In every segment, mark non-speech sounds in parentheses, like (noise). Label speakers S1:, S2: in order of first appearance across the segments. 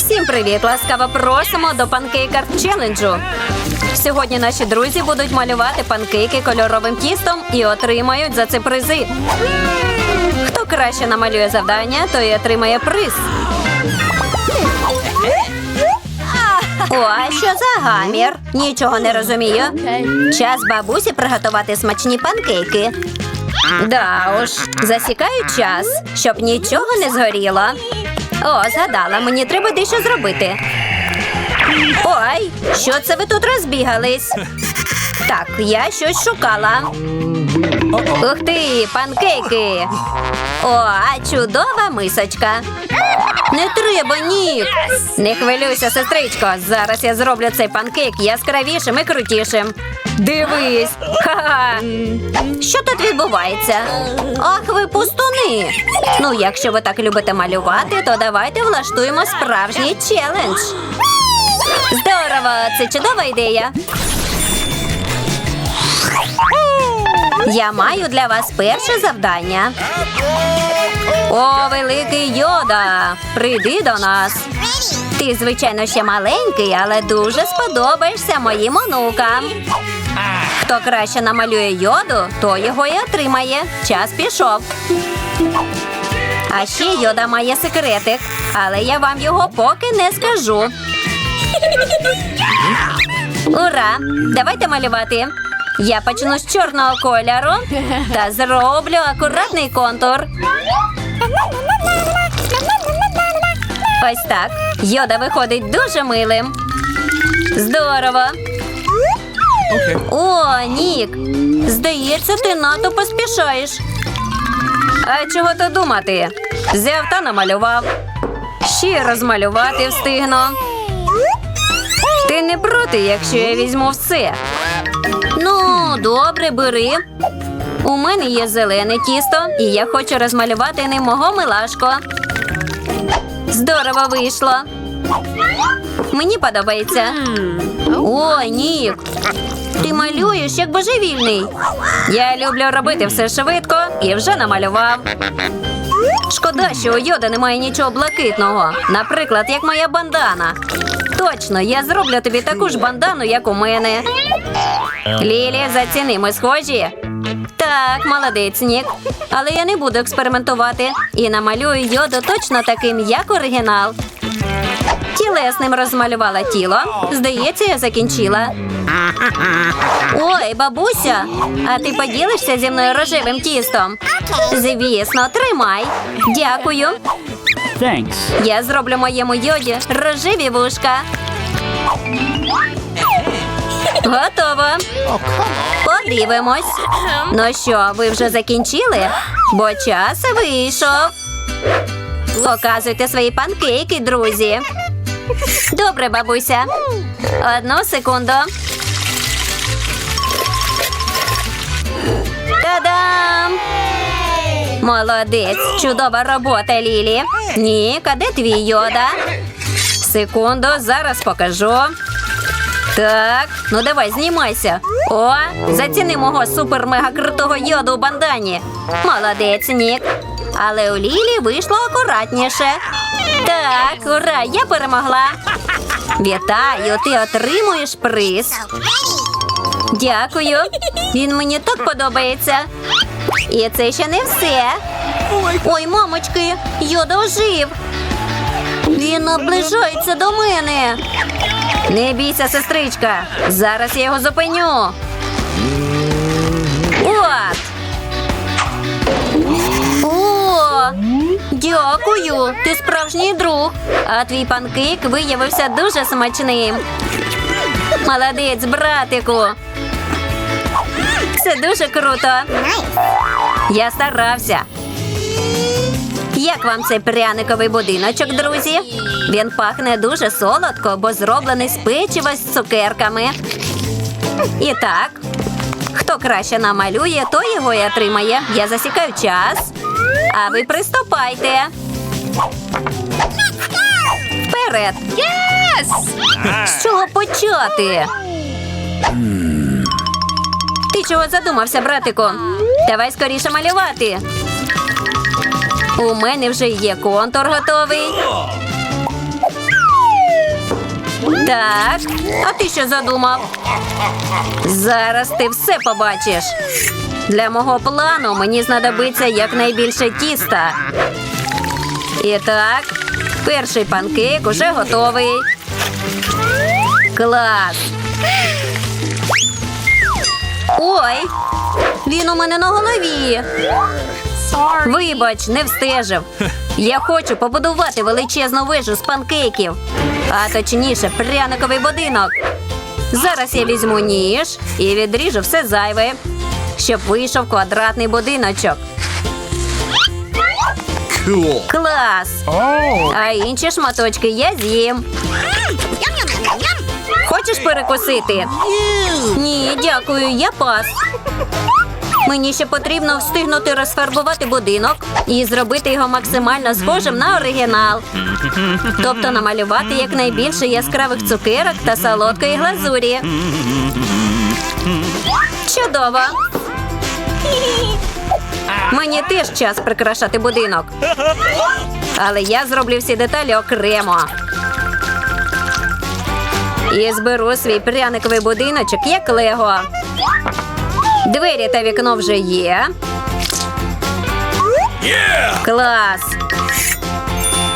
S1: Всім привіт! Ласкаво просимо до панкейкар челенджу. Сьогодні наші друзі будуть малювати панкейки кольоровим тістом і отримають за це призи. Хто краще намалює завдання, той отримає приз. О, а що за гамір? Нічого не розумію. Час бабусі приготувати смачні панкейки. Да уж, засікаю час, щоб нічого не згоріло. О, згадала, мені треба дещо зробити. Ой, що це ви тут розбігались? Так, я щось шукала. Ух ти, панкейки. О, чудова мисочка. Не треба, ні. Не хвилюйся, сестричко. Зараз я зроблю цей панкейк яскравішим і крутішим. Дивись. Ха-ха. Що тут відбувається? Ах, ви пустуни. Ну, якщо ви так любите малювати, то давайте влаштуємо справжній челендж. Здорово, це чудова ідея. Я маю для вас перше завдання. О, великий йода! Прийди до нас. Ти, звичайно, ще маленький, але дуже сподобаєшся моїм онукам. Хто краще намалює йоду, то його і отримає. Час пішов. А ще йода має секретик, але я вам його поки не скажу. Ура! Давайте малювати. Я почну з чорного кольору та зроблю акуратний контур. Ось так. Йода виходить дуже милим. Здорово. О, Нік. Здається, ти надто поспішаєш. А чого то думати? Взяв та намалював. Ще розмалювати встигну. Ти не проти, якщо я візьму все. Ну, добре, бери. У мене є зелене тісто, і я хочу розмалювати ним мого милашко. Здорово вийшло. Мені подобається. О, Нік. Ти малюєш як божевільний. Я люблю робити все швидко і вже намалював. Шкода, що у йода немає нічого блакитного. Наприклад, як моя бандана. Точно, я зроблю тобі таку ж бандану, як у мене. Лілі, заціни, ми схожі. Так, молодець, Нік. Але я не буду експериментувати і намалюю йоду точно таким, як оригінал. Тілесним розмалювала тіло. Здається, я закінчила. Ой, бабуся, а ти поділишся зі мною рожевим тістом? Звісно, тримай. Дякую.
S2: Thanks.
S1: Я зроблю моєму йоді рожеві вушка. Готово. Подивимось. Ну що, ви вже закінчили? Бо час вийшов. Показуйте свої панкейки, друзі. Добре, бабуся. Одну секунду. Та-дам! Молодець, чудова робота, Лілі. Нік, а твій йода? Секунду, зараз покажу. Так, ну давай, знімайся. О, заціни мого супер-мега крутого йоду у бандані. Молодець, Нік. Але у Лілі вийшло акуратніше. Так, ура, я перемогла. Вітаю, ти отримуєш приз. Дякую. Він мені так подобається. І це ще не все. Ой, мамочки, йода ожив. Він наближається до мене. Не бійся, сестричка. Зараз я його зупиню. От. О, дякую. Ти справжній друг. А твій панкейк виявився дуже смачним. Молодець, братику. Це дуже круто. Я старався. Як вам цей пряниковий будиночок, друзі? Він пахне дуже солодко, бо зроблений з печива з цукерками. І так, хто краще намалює, той його і отримає. Я засікаю час. А ви приступайте. Вперед. З чого почати? Ти чого задумався, братику? Давай скоріше малювати. У мене вже є контур готовий. Так, а ти що задумав? Зараз ти все побачиш. Для мого плану мені знадобиться якнайбільше тіста. І так, перший панкейк уже готовий. Клас. Ой, він у мене на голові. Вибач, не встежив. (laughs) Я хочу побудувати величезну вежу з панкейків, а точніше, пряниковий будинок. Зараз я візьму ніж і відріжу все зайве, щоб вийшов квадратний будиночок.
S2: Cool.
S1: Клас! А інші шматочки я з'їм. Хочеш перекусити? Ні, дякую, я пас. Мені ще потрібно встигнути розфарбувати будинок і зробити його максимально схожим на оригінал. Тобто намалювати якнайбільше яскравих цукерок та солодкої глазурі. Чудово! Мені теж час прикрашати будинок. Але я зроблю всі деталі окремо. І зберу свій пряниковий будиночок як лего. Двері та вікно вже є. Клас.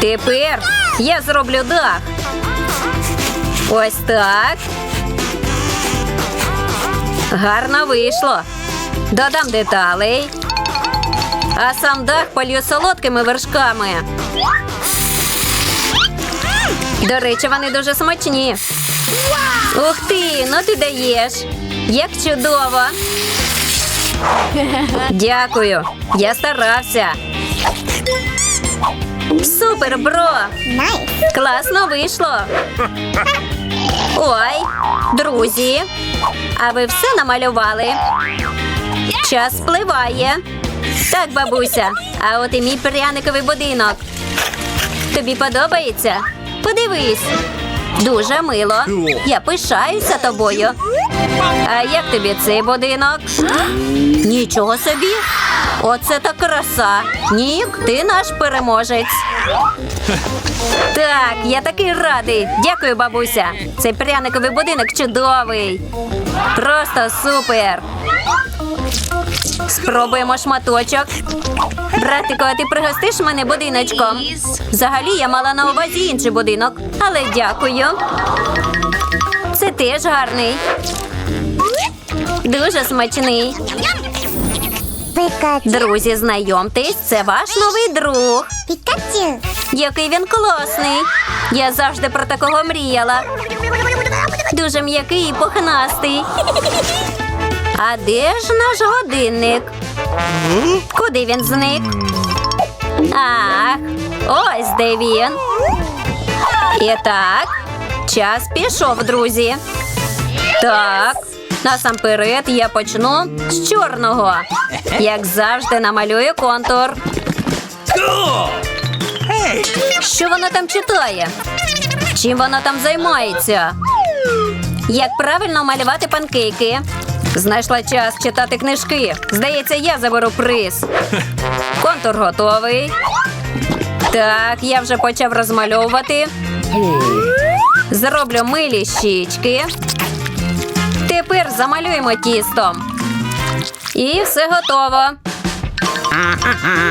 S1: Тепер я зроблю дах. Ось так. Гарно вийшло. Додам деталей. А сам дах полью солодкими вершками. До речі, вони дуже смачні. Ух ти, ну ти даєш. Як чудово. Дякую. Я старався. Супер, бро! Класно вийшло. Ой, друзі. А ви все намалювали? Час спливає. Так, бабуся. А от і мій пряниковий будинок. Тобі подобається? Подивись. Дуже мило. Я пишаюся тобою. А як тобі цей будинок? Нічого собі. Оце так краса. Нік, ти наш переможець. Так, я такий радий. Дякую, бабуся. Цей пряниковий будинок чудовий. Просто супер. Спробуємо шматочок. Братико, а ти пригостиш мене будиночком? Взагалі я мала на увазі інший будинок, але дякую. Це теж гарний. Дуже смачний. Друзі, знайомтесь, це ваш новий друг. Який він класний. Я завжди про такого мріяла. Дуже м'який і пухнастий. А де ж наш годинник? Куди він зник? Ах, ось де він. І так, час пішов, друзі. Так, насамперед я почну з чорного. Як завжди, намалюю контур. Що вона там читає? Чим вона там займається? Як правильно малювати панкейки? Знайшла час читати книжки. Здається, я заберу приз. (laughs) Контур готовий. Так, я вже почав розмальовувати. Зроблю милі щічки. Тепер замалюємо тістом. І все готово.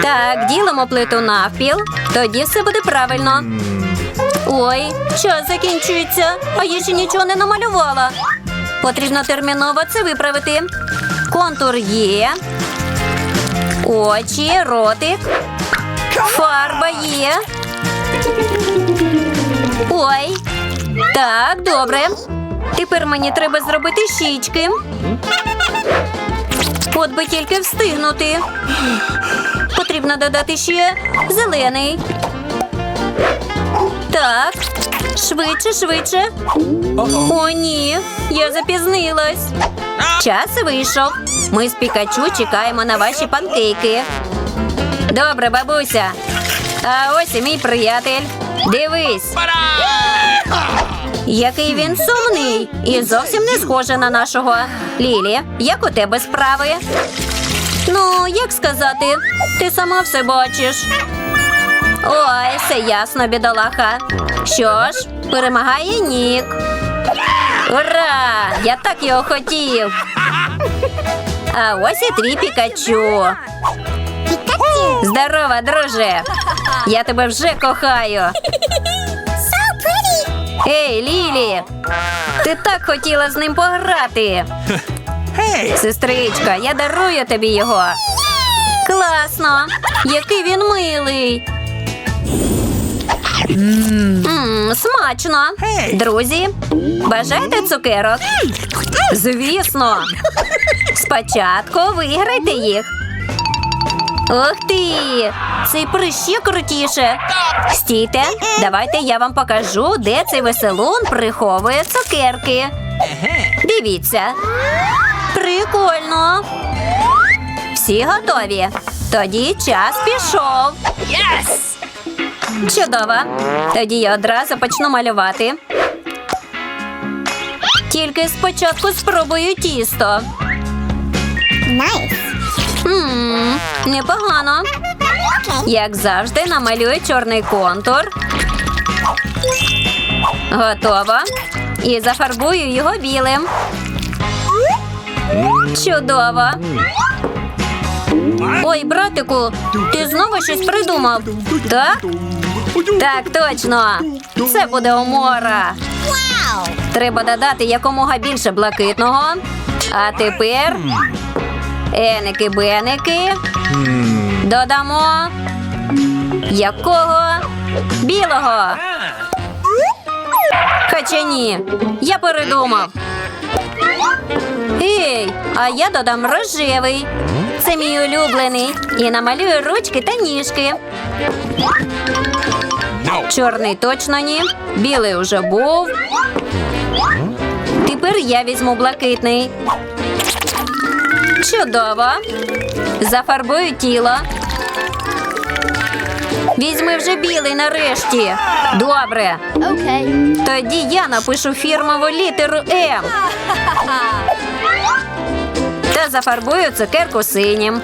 S1: Так, ділимо плиту навпіл. Тоді все буде правильно. Ой, час закінчується, а я ще нічого не намалювала. Потрібно терміново це виправити. Контур є. Очі, ротик. Фарба є. Ой. Так, добре. Тепер мені треба зробити щічки. От би тільки встигнути. Потрібно додати ще зелений. Так, швидше, швидше. О, ні, я запізнилась. Час вийшов. Ми з Пікачу чекаємо на ваші панкейки. Добре, бабуся. А ось і мій приятель. Дивись. Який він сумний і зовсім не схожий на нашого. Лілі, як у тебе справи? Ну, як сказати, ти сама все бачиш. Ой, все ясно, бідолаха. Що ж, перемагає Нік. Ура! Я так його хотів. А ось і твій Пікачу. Здорова, друже. Я тебе вже кохаю. Ей, Лілі! Ти так хотіла з ним пограти. Сестричка, я дарую тобі його. Класно! Який він милий. Смачно. Друзі, бажаєте цукерок? Звісно. Спочатку виграйте їх. Ух ти! Цей ще крутіше. Стійте, давайте я вам покажу, де цей веселун приховує цукерки. Дивіться. Прикольно. Всі готові. Тоді час пішов. Чудово. Тоді я одразу почну малювати. Тільки спочатку спробую тісто.
S2: Nice.
S1: Ммм, непогано. Як завжди, намалюю чорний контур. Готово. І зафарбую його білим. Чудово. Ой, братику, ти знову щось придумав? Так? Так, точно. Це буде умора. Треба додати якомога більше блакитного. А тепер еники-беники. Додамо якого білого. Хоча ні, я передумав. Ей, а я додам рожевий. Це мій улюблений. І намалюю ручки та ніжки. Чорний точно ні. Білий уже був. Тепер я візьму блакитний. Чудово. Зафарбую тіло. Візьми вже білий нарешті. Добре.
S2: Okay.
S1: Тоді я напишу фірмову літеру М. Та зафарбую цукерку синім.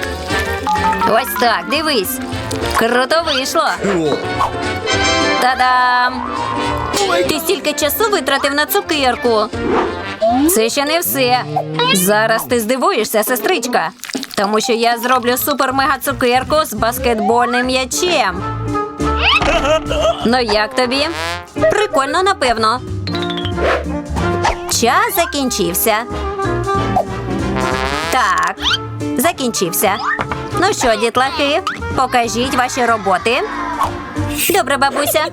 S1: Ось так, дивись. Круто вийшло. Та-дам! Ти стільки часу витратив на цукерку. Це ще не все. Зараз ти здивуєшся, сестричка. Тому що я зроблю супер-мега цукерку з баскетбольним м'ячем. Ну як тобі? Прикольно, напевно. Час закінчився. Так, закінчився. Ну що, дітлахи, покажіть ваші роботи. Добре, бабуся.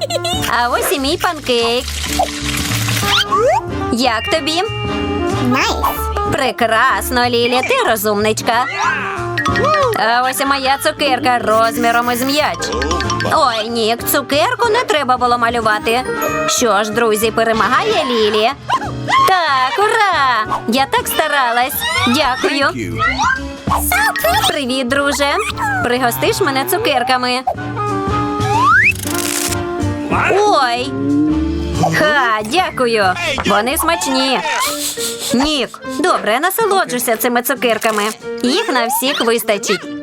S1: А ось і мій панкейк. Як тобі?
S2: Nice.
S1: Прекрасно, Лілі, ти розумничка. А ось і моя цукерка розміром із м'яч. Ой, Нік, цукерку не треба було малювати. Що ж, друзі, перемагає Лілі. Так, ура! Я так старалась. Дякую. Привіт, друже. Пригостиш мене цукерками. Ой. Ха, дякую. Вони смачні. Нік, добре, насолоджуйся цими цукерками. Їх на всіх вистачить.